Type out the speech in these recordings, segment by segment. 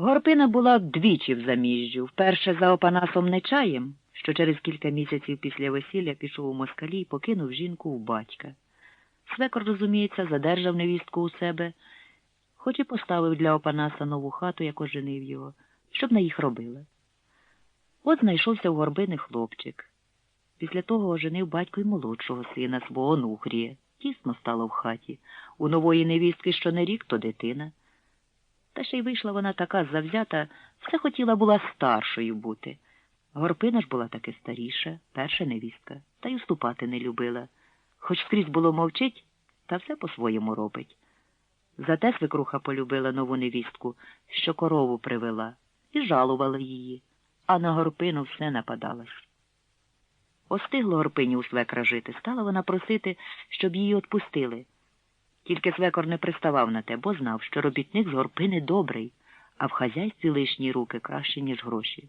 Горпина була двічі в заміжжю. Вперше за Опанасом Нечаєм, що через кілька місяців після весілля пішов у москалі і покинув жінку у батька. Свекор, розуміється, задержав невістку у себе, хоч і поставив для Опанаса нову хату, як оженив його, щоб на їх робила. От знайшовся у горбини хлопчик. Після того оженив батько й молодшого сина, свого Нухрія. Тісно стало в хаті. У нової невістки що не рік, то дитина. Та ще й вийшла вона така завзята, все хотіла була старшою бути. Горпина ж була таки старіша, перша невістка, та й уступати не любила. Хоч скрізь було мовчить, та все по-своєму робить. Зате свекруха полюбила нову невістку, що корову привела, і жалувала її, а на горпину все нападалась. Остигло горпині у свекра жити, стала вона просити, щоб її отпустили. Тільки свекор не приставав на те, бо знав, що робітник з горпини добрий, а в хазяйстві лишні руки краще, ніж гроші.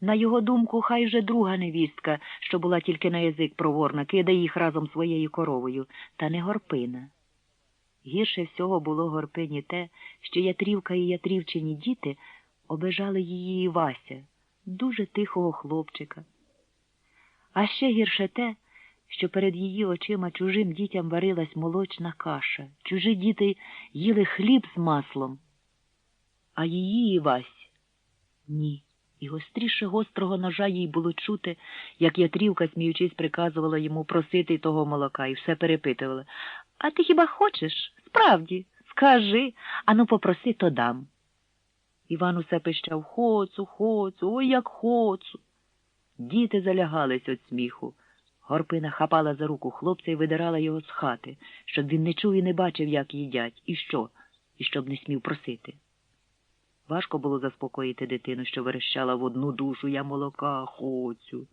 На його думку, хай же друга невістка, що була тільки на язик проворна, кидає їх разом своєю коровою, та не горпина. Гірше всього було горпині те, що ятрівка і ятрівчині діти обижали її і Вася, дуже тихого хлопчика. А ще гірше те, що перед її очима чужим дітям варилась молочна каша, чужі діти їли хліб з маслом, а її Івась ні. І гостріше гострого ножа їй було чути, як ятрівка, сміючись, приказувала йому просити того молока і все перепитувала. А ти хіба хочеш? Справді, скажи, ану попроси, то дам. Іван усе пищав Хоцу, хоцу, ой як хоцу. Діти залягались від сміху. Горпина хапала за руку хлопця і видирала його з хати, щоб він не чув і не бачив, як їдять, і що, і щоб не смів просити. Важко було заспокоїти дитину, що верещала в одну душу я молока хочу.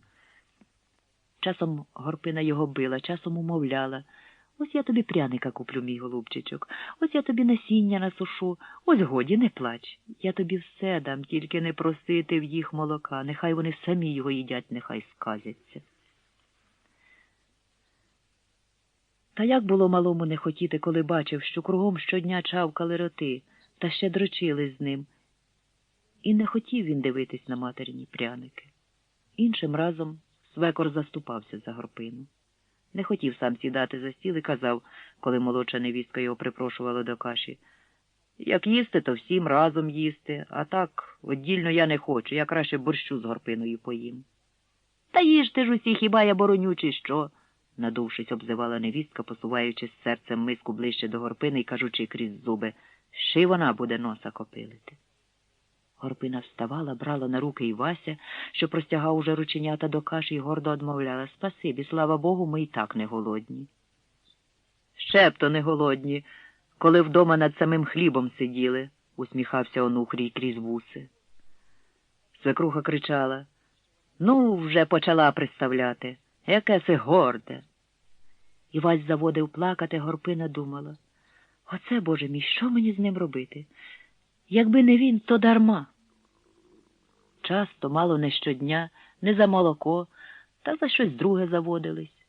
Часом горпина його била, часом умовляла. Ось я тобі пряника куплю, мій голубчичок, ось я тобі насіння насушу, ось годі не плач. Я тобі все дам, тільки не просити в їх молока, нехай вони самі його їдять, нехай сказяться. Та як було малому не хотіти, коли бачив, що кругом щодня чавкали роти, та ще дрочили з ним. І не хотів він дивитись на материні пряники. Іншим разом свекор заступався за горпину. Не хотів сам сідати за стіл і казав, коли молодша невістка його припрошувала до каші. Як їсти, то всім разом їсти, а так віддільно я не хочу, я краще борщу з горпиною поїм. Та їжте ж усі, хіба я бороню, чи що? Надувшись, обзивала невістка, посуваючись серцем миску ближче до горпини і кажучи крізь зуби, ще вона буде носа копилити. Горпина вставала, брала на руки Івася, що простягав уже рученята до каші і гордо одмовляла Спасибі, слава Богу, ми і так не голодні. Ще б то не голодні, коли вдома над самим хлібом сиділи, усміхався онухрій крізь вуси. Свекруха кричала Ну, вже почала представляти. Яке си горде. Івась заводив плакати, горпина думала. Оце, Боже мій, що мені з ним робити? Якби не він, то дарма. Часто, мало не щодня, не за молоко, та за щось друге заводились.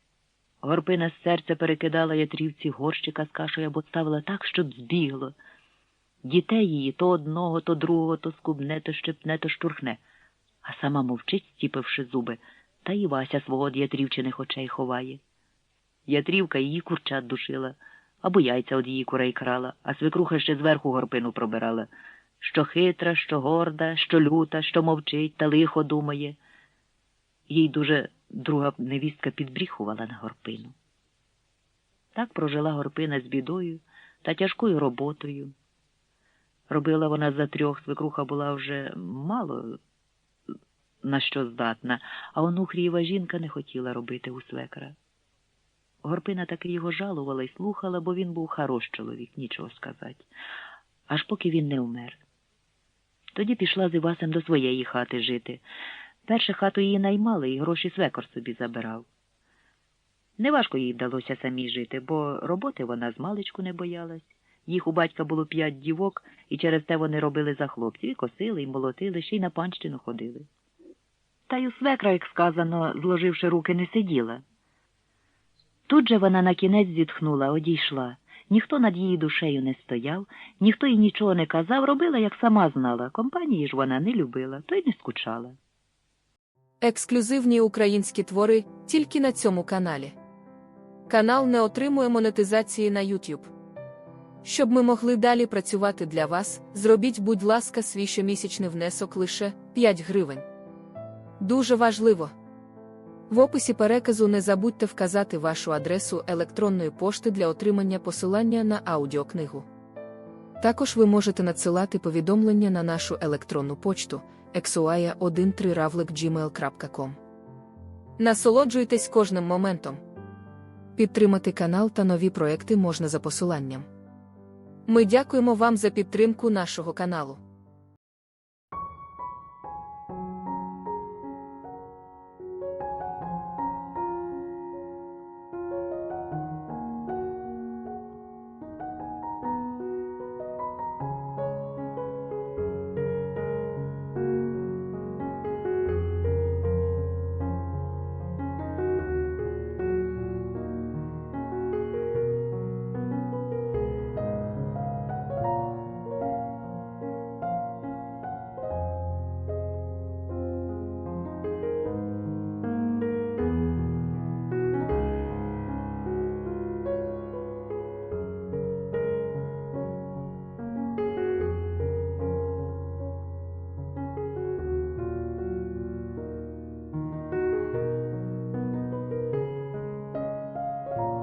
Горпина з серця перекидала ятрівці горщика з кашею або ставила так, щоб збігло. Дітей її то одного, то другого, то скубне, то щепне, то штурхне, а сама мовчить, стіпивши зуби, та і Вася свого од ятрівчиних очей ховає. Ятрівка її курчат душила або яйця од її курей крала, а свекруха ще зверху горпину пробирала. Що хитра, що горда, що люта, що мовчить та лихо думає. Їй дуже друга невістка підбріхувала на горпину. Так прожила горпина з бідою та тяжкою роботою. Робила вона за трьох, свекруха була вже мало на що здатна, а онухрієва жінка не хотіла робити у свекра. Горпина таки його жалувала і слухала, бо він був хорош чоловік, нічого сказати, аж поки він не вмер. Тоді пішла з Івасем до своєї хати жити. Перше хату її наймали, і гроші свекор собі забирав. Неважко їй вдалося самій жити, бо роботи вона з маличку не боялась. Їх у батька було п'ять дівок, і через те вони робили за хлопців, і косили, і молотили, ще й на панщину ходили. Та й у свекра, як сказано, зложивши руки, не сиділа. Тут же вона на кінець зітхнула, одійшла, ніхто над її душею не стояв, ніхто їй нічого не казав, робила, як сама знала. Компанії ж вона не любила, то й не скучала. Ексклюзивні українські твори тільки на цьому каналі. Канал не отримує монетизації на YouTube. Щоб ми могли далі працювати для вас, зробіть, будь ласка, свій щомісячний внесок лише 5 гривень. Дуже важливо. В описі переказу не забудьте вказати вашу адресу електронної пошти для отримання посилання на аудіокнигу. Також ви можете надсилати повідомлення на нашу електронну почту exuaya13ravlik.gmail.com. Насолоджуйтесь кожним моментом. Підтримати канал та нові проекти можна за посиланням. Ми дякуємо вам за підтримку нашого каналу.